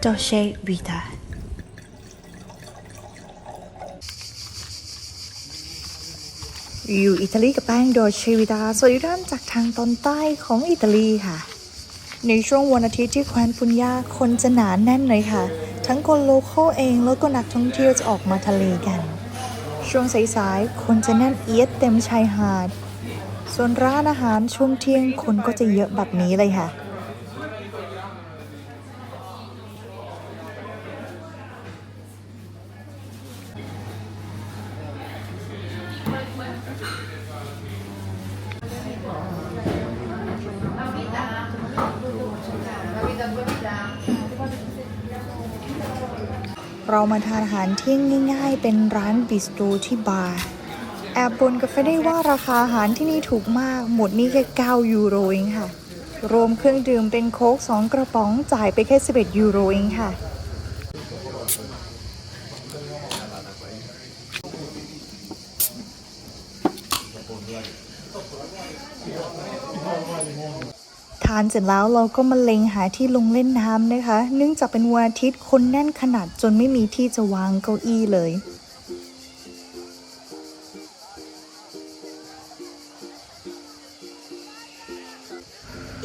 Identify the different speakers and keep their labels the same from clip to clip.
Speaker 1: ชีวิตที่แสนหวานโดเชวิตาอยู่อิตาลีกับแป้งโดเชวิตาสวัสดีท่านจากทางตอนใต้ของอิตาลีค่ะ ในช่วงวันอาทิตย์ที่แคว้นปุญญาคนจะหนาแน่นเลยค่ะ ทั้งคนโลคอลเองแล้วก็นักท่องเที่ยวจะออกมาทะเลกัน ช่วงสายๆคนจะแน่นเอียดเต็มชายหาด ส่วนร้านอาหารช่วงเที่ยงคนก็จะเยอะแบบนี้เลยค่ะ เรามาทานอาหารเที่ยงง่ายๆ เป็นร้านบิสโตรที่บาร์ แอบบนกาแฟได้ว่าราคาอาหารที่นี่ถูกมาก หมดนี่แค่ 9 ยูโรเองค่ะ รวมเครื่องดื่มเป็นโค้ก2กระป๋องจ่ายไปแค่ 11 ยูโรเองค่ะ ทานเสร็จแล้วเราก็มาเล็งหาที่ลงเล่นน้ำนะคะ เนื่องจากเป็นวันอาทิตย์คนแน่นขนาดจนไม่มีที่จะวางเก้าอี้เลย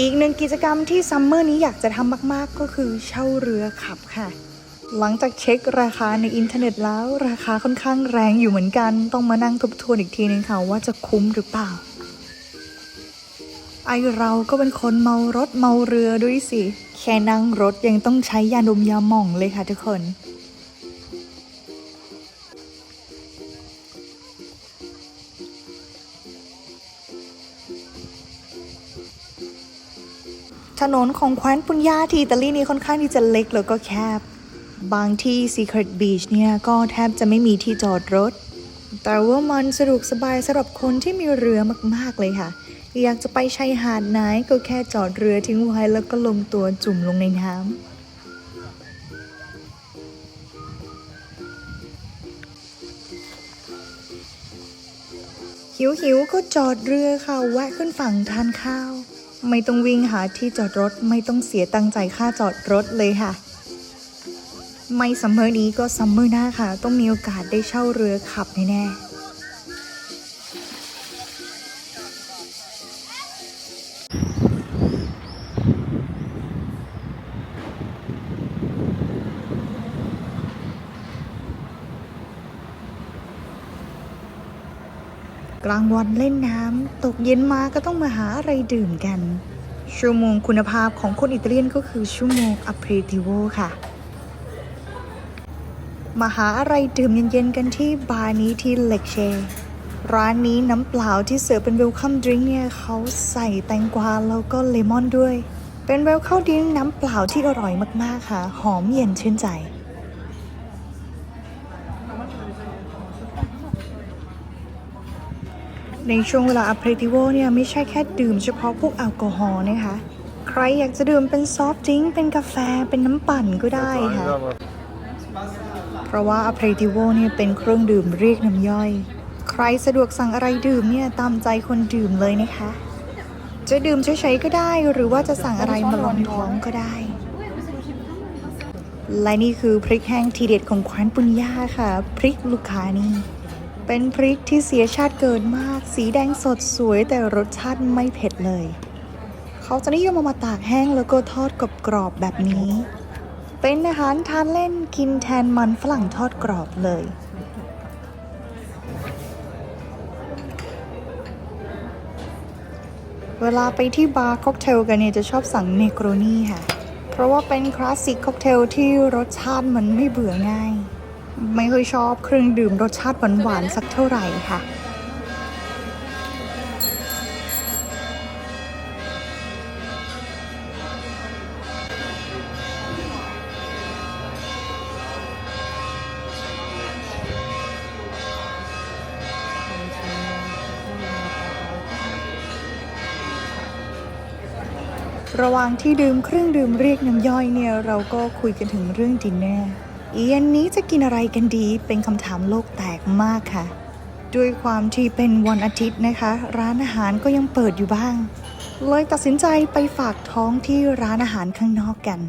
Speaker 1: อีกหนึ่งกิจกรรมที่ซัมเมอร์นี้อยากจะทำมาก ๆ ก็คือเช่าเรือขับค่ะ หลังจากเช็คราคาในอินเทอร์เน็ตแล้ว ราคาค่อนข้างแรงอยู่เหมือนกัน ต้องมานั่งทบทวนอีกทีนึงค่ะว่าจะคุ้มหรือเปล่า ไอเราก็เป็นคนเมารถเมาเรือด้วยสิ แค่นั่งรถยังต้องใช้ยาดมยาหม่องเลยค่ะทุกคน ถนนของแคว้นปุญญาที่อิตาลีนี่ค่อนข้างที่จะเล็กแล้วก็แคบ บางที่ Secret Beach เนี่ย ก็แทบจะไม่มีที่จอดรถ แต่ว่ามันสะดวกสบายสำหรับคนที่มีเรือมาก ๆ เลยค่ะ อยากจะไปชายหาดไหนก็แค่จอดเรือทิ้งไว้แล้วก็ลงตัวจุ่มลงในน้ำหิวหิวก็จอดเรือค่ะแวะขึ้นฝั่งทานข้าว ไม่ต้องวิ่งหาที่จอดรถไม่ต้องเสียตังค์จ่ายค่าจอดรถเลยค่ะ ไม่ซัมเมอร์นี้ก็ซัมเมอร์หน้าค่ะ ต้องมีโอกาสได้เช่าเรือขับแน่ๆ กลางวันเล่นน้ำตกเย็นมาก็ต้องมาหาอะไรดื่มกัน ชั่วโมงคุณภาพของคนอิตาเลียนก็คือชั่วโมงอ p เพรติโวค่ะ มาหาอะไรดื่มเย็นๆกันที่บาร์นี้ที่เล็กเช ร้านนี้น้ำเปล่าที่เสิร์ฟเป็นเวลคัมดริงก์เนี่ยเขาใส่แตงกวาแล้วก็เลมอนด้วย เป็นเวลคัมดริงก์น้ำเปล่าที่อร่อยมากๆค่ะ หอมเย็นชื่นใจ ในช่วงเวลาอ p เพรติโวเนี่ยไม่ใช่แค่ดื่มเฉพาะพวกแอลกอฮอล์นะคะ ใครอยากจะดื่มเป็นซอฟต์ดริงก์เป็นกาแฟเป็นน้ำปั่นก็ได้ค่ะ เพราะว่าอ p เพรติโวเนี่ยเป็นเครื่องดื่มเรียกน้ำย่อย ใครสะดวกสั่งอะไรดื่มเนี่ยตามใจคนดื่มเลยนะคะ จะดื่มเฉยๆก็ได้หรือว่าจะสั่งอะไรมาลองท้องก็ได้ และนี่คือพริกแห้งทีเด็ดของคว้นปุญญาค่ะ พริกลูกคานี่ เป็นพริกที่เสียชาติเกินมาก สีแดงสดสวยแต่รสชาติไม่เผ็ดเลย เขาจะนิยมเอามาตากแห้งแล้วก็ทอดกรอบๆแบบนี้ เป็นอาหารทานเล่นกินแทนมันฝรั่งทอดกรอบเลยเวลาไปที่บาร์ค็อกเทลกันเนี่ยจะชอบสั่งเนโกรนีค่ะ เพราะว่าเป็นคลาสสิกค็อกเทลที่รสชาติมันไม่เบื่อง่าย ไม่ค่อยชอบเครื่องดื่มรสชาติหวานๆสักเท่าไหร่ค่ะ ระหว่างที่ดื่มเครื่องดื่มเรียกน้ำย่อยเนี่ย เราก็คุยกันถึงเรื่องดินเนอร์ เย็นนี้จะกินอะไรกันดีเป็นคำถามโลกแตกมากค่ะ ด้วยความที่เป็นวันอาทิตย์นะคะ ร้านอาหารก็ยังเปิดอยู่บ้าง เลยตัดสินใจไปฝากท้องที่ร้านอาหารข้างนอกกัน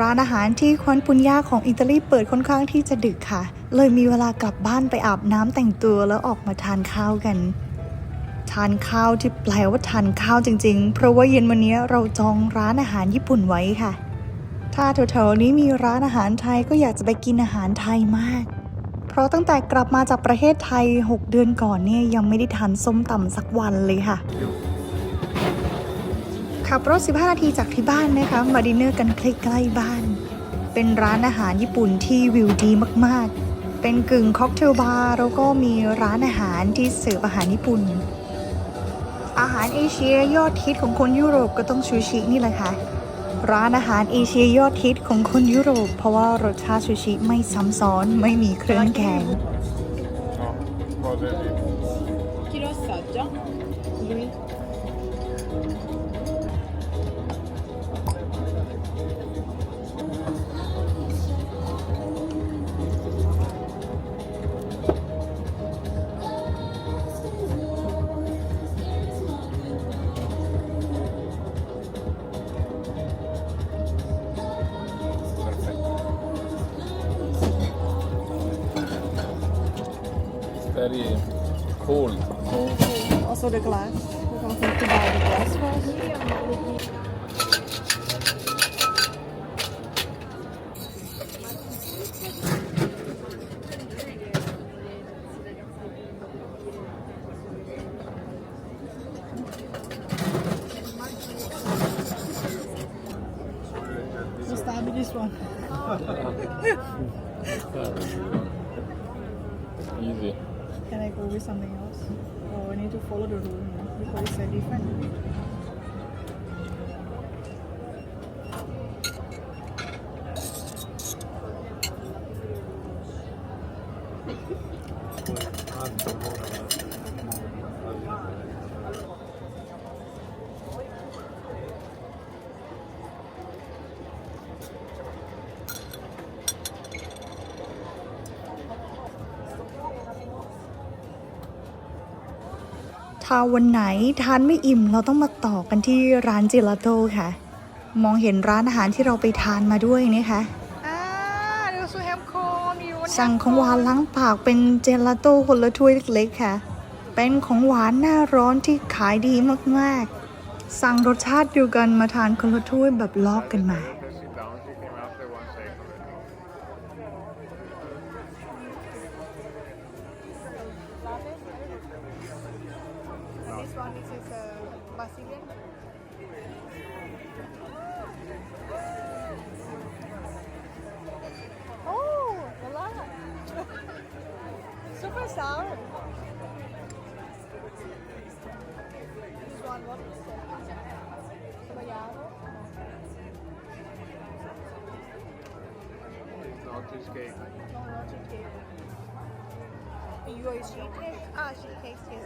Speaker 1: ร้านอาหารที่ควันปุญญาของอิตาลีเปิดค่อนข้างที่จะดึกค่ะ เลยมีเวลากลับบ้านไปอาบน้ำแต่งตัวแล้วออกมาทานข้าวกัน ทานข้าวที่แปลว่าทานข้าวจริงๆ เพราะว่าเย็นวันนี้เราจองร้านอาหารญี่ปุ่นไว้ค่ะ ถ้าแถวๆนี้มีร้านอาหารไทยก็อยากจะไปกินอาหารไทยมากเพราะตั้งแต่กลับมาจากประเทศไทย 6 เดือนก่อนเนี่ยยังไม่ได้ทานส้มตำสักวันเลยค่ะ ขับรถ 15 นาทีจากที่บ้านนะคะมาดินเนอร์กันใกล้ๆบ้าน เป็นร้านอาหารญี่ปุ่นที่วิวดีมากๆ เป็นกึ่งค็อกเทลบาร์แล้วก็มีร้านอาหารที่เสิร์ฟอาหารญี่ปุ่น อาหารเอเชียยอดฮิตของคนยุโรปก็ต้องชูชินี่แหละค่ะ ร้านอาหารเอเชียยอดฮิตของคนยุโรป เพราะว่ารสชาติซูชิไม่ซ้ำซ้อนไม่มีเครื่องแกง
Speaker 2: Chi lo assaggia? Lui. Also the.
Speaker 1: ถ้าวันไหนทานไม่อิ่มเราต้องมาต่อกันที่ร้านเจลาโต้ค่ะ มองเห็นร้านอาหารที่เราไปทานมาด้วยนะคะ สั่งของหวานล้างปากเป็นเจลาโต้คนละถ้วยเล็กๆค่ะ เป็นของหวานหน้าร้อนที่ขายดีมากๆ สั่งรสชาติเดียวกันมาทานคนละถ้วยแบบลอกกันมา
Speaker 3: cheesecake.
Speaker 2: cheesecake. You always cheesecake? Ah,
Speaker 3: oh, cheesecake too.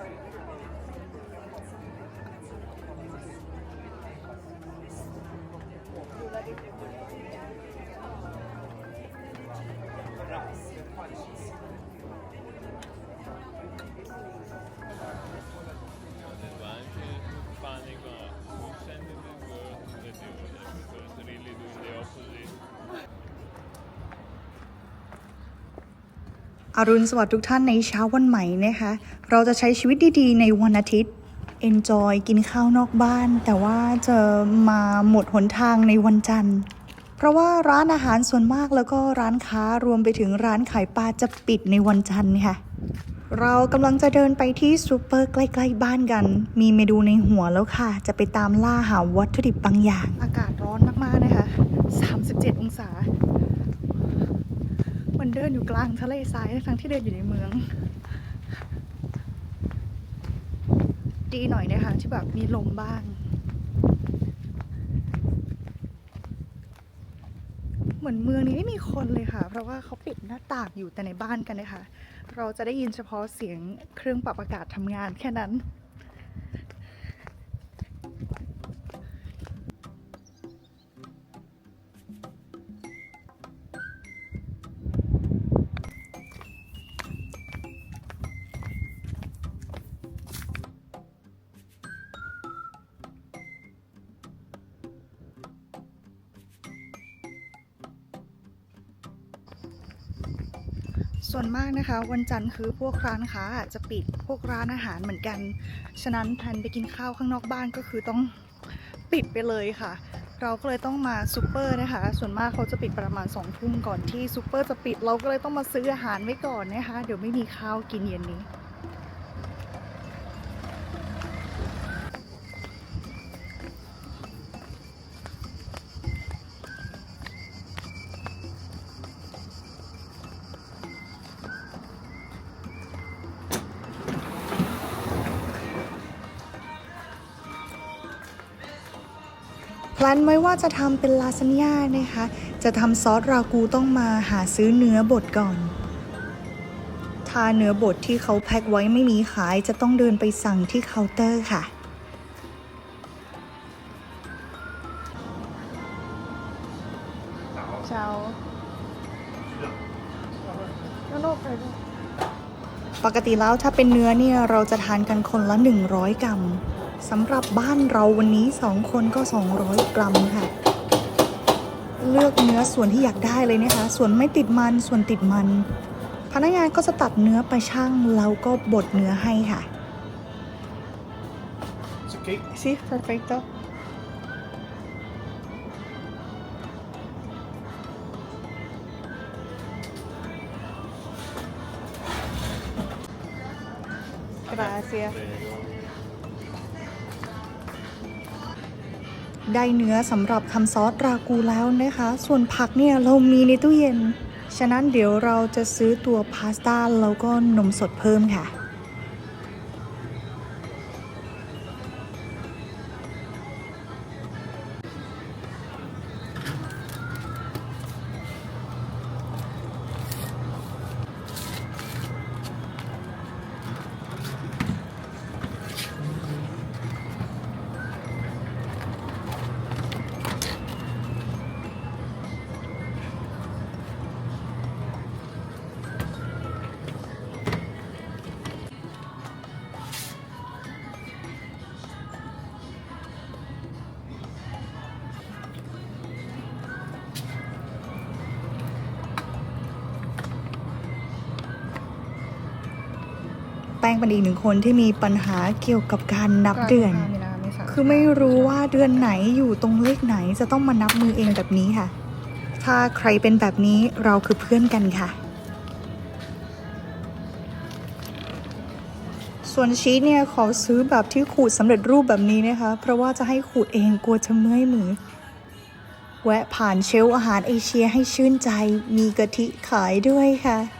Speaker 1: อรุณสวัสดิ์ทุกท่านในเช้าวันใหม่นะคะ เราจะใช้ชีวิตดีๆ ในวันอาทิตย์ enjoy กินข้าวนอกบ้าน แต่ว่าจะมาหมดหนทางในวันจันทร์ เพราะว่าร้านอาหารส่วนมากแล้วก็ร้านค้ารวมไปถึงร้านขายปลาจะปิดในวันจันทร์ค่ะ เรากำลังจะเดินไปที่ซูเปอร์ใกล้ๆบ้านกัน มีเมนูในหัวแล้วค่ะ จะไปตามล่าหาวัตถุดิบบางอย่าง อากาศร้อนมากๆนะคะ 37 องศา มันเดินอยู่กลางทะเลทรายทั้งที่เดินอยู่ในเมือง ดีหน่อยนะคะที่แบบมีลมบ้างเหมือนเมืองนี้ไม่มีคนเลยค่ะ เพราะว่าเขาปิดหน้าต่างอยู่แต่ในบ้านกันนะคะ เราจะได้ยินเฉพาะเสียงเครื่องปรับอากาศทำงานแค่นั้น ส่วนมากนะคะ วันจันทร์คือพวกร้านค้าจะปิดพวกร้านอาหารเหมือนกัน ฉะนั้นแพลนไปกินข้าวข้างนอกบ้านก็คือต้องปิดไปเลยค่ะ เราก็เลยต้องมาซูเปอร์นะคะ ส่วนมากเขาจะปิดประมาณ2องทุ่มก่อนที่ซูเปอร์จะปิดเราก็เลยต้องมาซื้ออาหารไว้ก่อนนะคะ เดี๋ยวไม่มีข้าวกินเย็นนี้ แพลนไว้ว่าจะทำเป็นลาซานญ่านะคะ จะทำซอสรากูต้องมาหาซื้อเนื้อบดก่อน ถ้าเนื้อบดที่เขาแพ็คไว้ไม่มีขายจะต้องเดินไปสั่งที่เคาน์เตอร์ค่ะเช้าปกติแล้วถ้าเป็นเนื้อเนี่ยเราจะทานกันคนละ 100 กรัม สำหรับบ้านเราวันนี้ 2 คนก็ 200 กรัมค่ะ เลือกเนื้อส่วนที่อยากได้เลยนะคะ ส่วนไม่ติดมันส่วนติดมัน พนักงานก็จะตัดเนื้อไปช่างแล้วก็บดเนื้อให้ค่ะ
Speaker 3: It's okay.
Speaker 1: Sí, perfecto. Gracias. ได้เนื้อสำหรับทำซอสรากูแล้วนะคะ ส่วนผักเนี่ยเรามีในตู้เย็น ฉะนั้นเดี๋ยวเราจะซื้อตัวพาสต้าแล้วก็นมสดเพิ่มค่ะ งเป็นอีกหนึ่งคนที่มีปัญหาเกี่ยวกับการนับเดือน คือไม่รู้ว่าเดือนไหนอยู่ตรงเลขไหนจะต้องมานับมือเองแบบนี้ค่ะ ถ้าใครเป็นแบบนี้เราคือเพื่อนกันค่ะ ส่วนชีสเนี่ยขอซื้อแบบที่ขูดสำเร็จรูปแบบนี้นะคะ เพราะว่าจะให้ขูดเองกลัวจะเมื่อยมือแวะผ่านเชลฟ์อาหารเอเชียให้ชื่นใจมีกะทิขายด้วยค่ะแ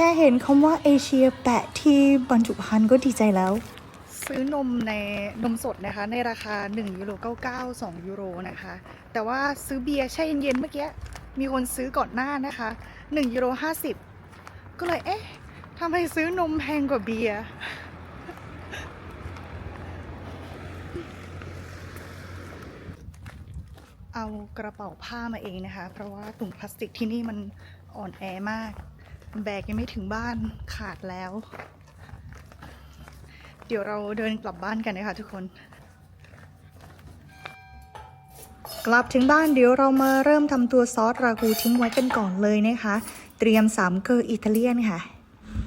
Speaker 1: ค่เห็นคำว่าเอเชียแปะที่บรรจุภัณฑ์ก็ดีใจแล้ว ซื้อนมในนมสดนะคะ ในราคา 1 ยูโร99 2 ยูโรนะคะ แต่ว่าซื้อเบียร์แช่เย็นๆเมื่อกี้ มีคนซื้อก่อนหน้านะคะ 1 ยูโร50 ก็เลยเอ๊ะทำไมซื้อนมแพงกว่าเบียร์เอากระเป๋าผ้ามาเองนะคะ เพราะว่าถุงพลาสติกที่นี่มันอ่อนแอมาก แบกยังไม่ถึงบ้านขาดแล้ว เดี๋ยวเราเดินกลับบ้านกันนะคะทุกคน กลับถึงบ้านเดี๋ยวเรามาเริ่มทำตัวซอสรากูทิ้งไว้กันก่อนเลยนะคะ เตรียมสามเกลออิตาเลียนค่ะ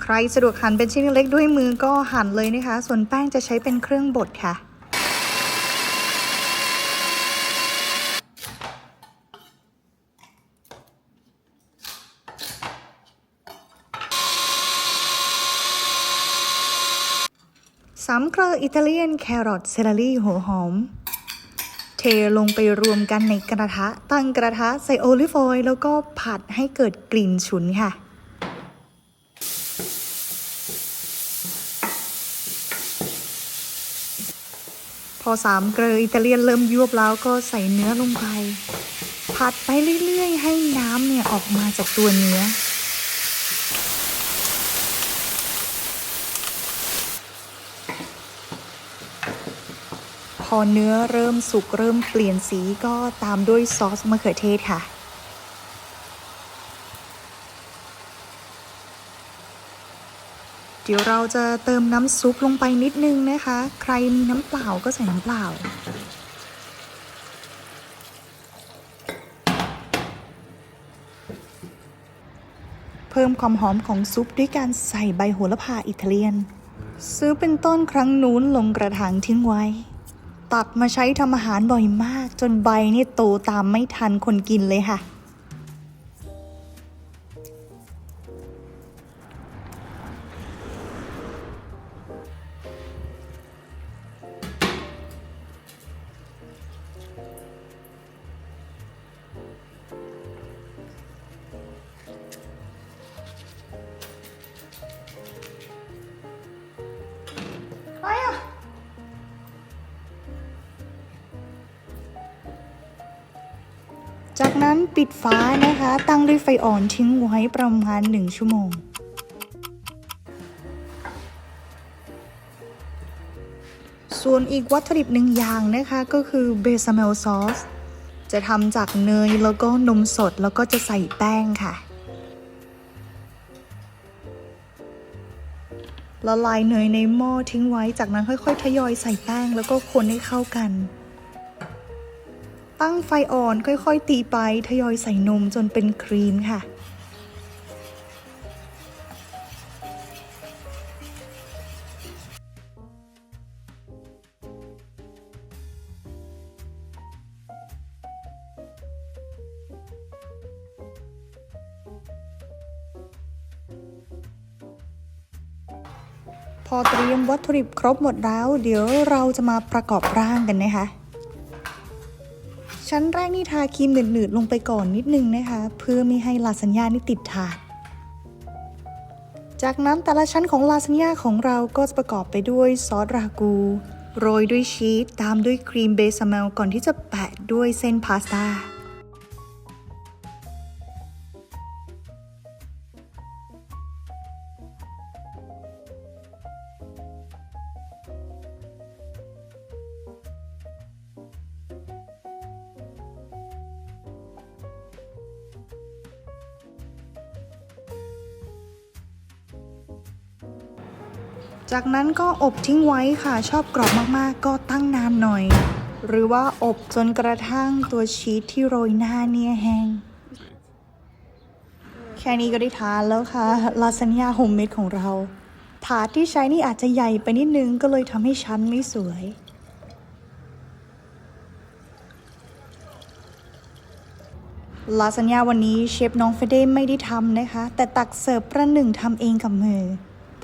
Speaker 1: ใครสะดวกหั่นเป็นชิ้นเล็กด้วยมือก็หั่นเลยนะคะ ส่วนแป้งจะใช้เป็นเครื่องบดค่ะ สามเกลออิตาเลียนแครอทเซลารี่หัวหอม เทลงไปรวมกันในกระทะ ตั้งกระทะใส่โอลิฟออยล์แล้วก็ผัดให้เกิดกลิ่นฉุนค่ะพอสามเกลออิตาเลียนเริ่มยวบแล้วก็ใส่เนื้อลงไป ผัดไปเรื่อยๆ ให้น้ำเนี่ยออกมาจากตัวเนื้อ อเนื้อเริ่มสุกเริ่มเปลี่ยนสีก็ตามด้วยซอสมะเขือเทศค่ะ เดี๋ยวเราจะเติมน้ำซุปลงไปนิดนึงนะคะ ใครมีน้ำเปล่าก็ใส่น้ำเปล่าพเพิ่มความหอมของซุปด้วยการใส่ใบโหระพาอิตาเลียน ซื้อเป็นต้นครั้งนู้นลงกระถางทิ้งไว้ ตัดมาใช้ทำอาหารบ่อยมาก จนใบนี่โตตามไม่ทันคนกินเลยค่ะ นั้นปิดฝานะคะ ตั้งด้วยไฟอ่อนทิ้งไว้ประมาณ 1 ชั่วโมง ส่วนอีกวัตถุดิบหนึ่งอย่างนะคะก็คือเบซาเมลซอสจะทำจากเนยแล้วก็นมสดแล้วก็จะใส่แป้งค่ะละลายเนยในหม้อทิ้งไว้จากนั้นค่อย ๆ ทยอยใส่แป้งแล้วก็คนให้เข้ากัน ตั้งไฟอ่อนค่อยๆ ตีไปทยอยใส่นมจนเป็นครีมค่ะ พอเตรียมวัตถุดิบครบหมดแล้ว เดี๋ยวเราจะมาประกอบร่างกันนะคะ ชั้นแรกนี่ทาครีมหนืดๆลงไปก่อนนิดนึงนะคะ เพื่อไม่ให้ลาซานญานี่ติดถาด จากนั้นแต่ละชั้นของลาซานญาของเราก็จะประกอบไปด้วยซอสรากู โรยด้วยชีสตามด้วยครีมเบสเมลก่อนที่จะแปะด้วยเส้นพาสต้า จากนั้นก็อบทิ้งไว้ค่ะชอบกรอบมากๆ ก็ตั้งนานหน่อย หรือว่าอบจนกระทั่งตัวชีสที่โรยหน้าเนี่ยแห้งแค่นี้ก็ได้ทานแล้วค่ะลาซานญ่าโฮมเมดของเรา ถาดที่ใช้นี่อาจจะใหญ่ไปนิดนึงก็เลยทำให้ชั้นไม่สวยลาซานญ่าวันนี้เชฟน้องเฟเดมไม่ได้ทำนะคะ แต่ตักเสิร์ฟประหนึ่งทำเองกับมือ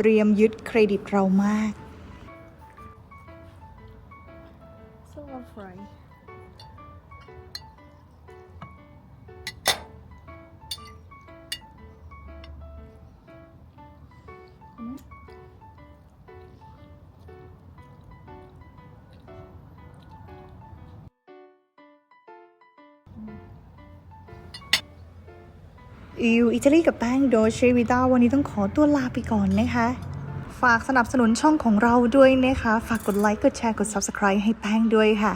Speaker 1: เตรียมยึดเครดิตเรามาก
Speaker 2: So fry.
Speaker 1: อิวอิตาลีกับแป้งโดเชวิต้าวันนี้ต้องขอตัวลาไปก่อนนะคะ ฝากสนับสนุนช่องของเราด้วยนะคะ ฝากกดไลค์กดแชร์กด Subscribe ให้แป้งด้วยค่ะ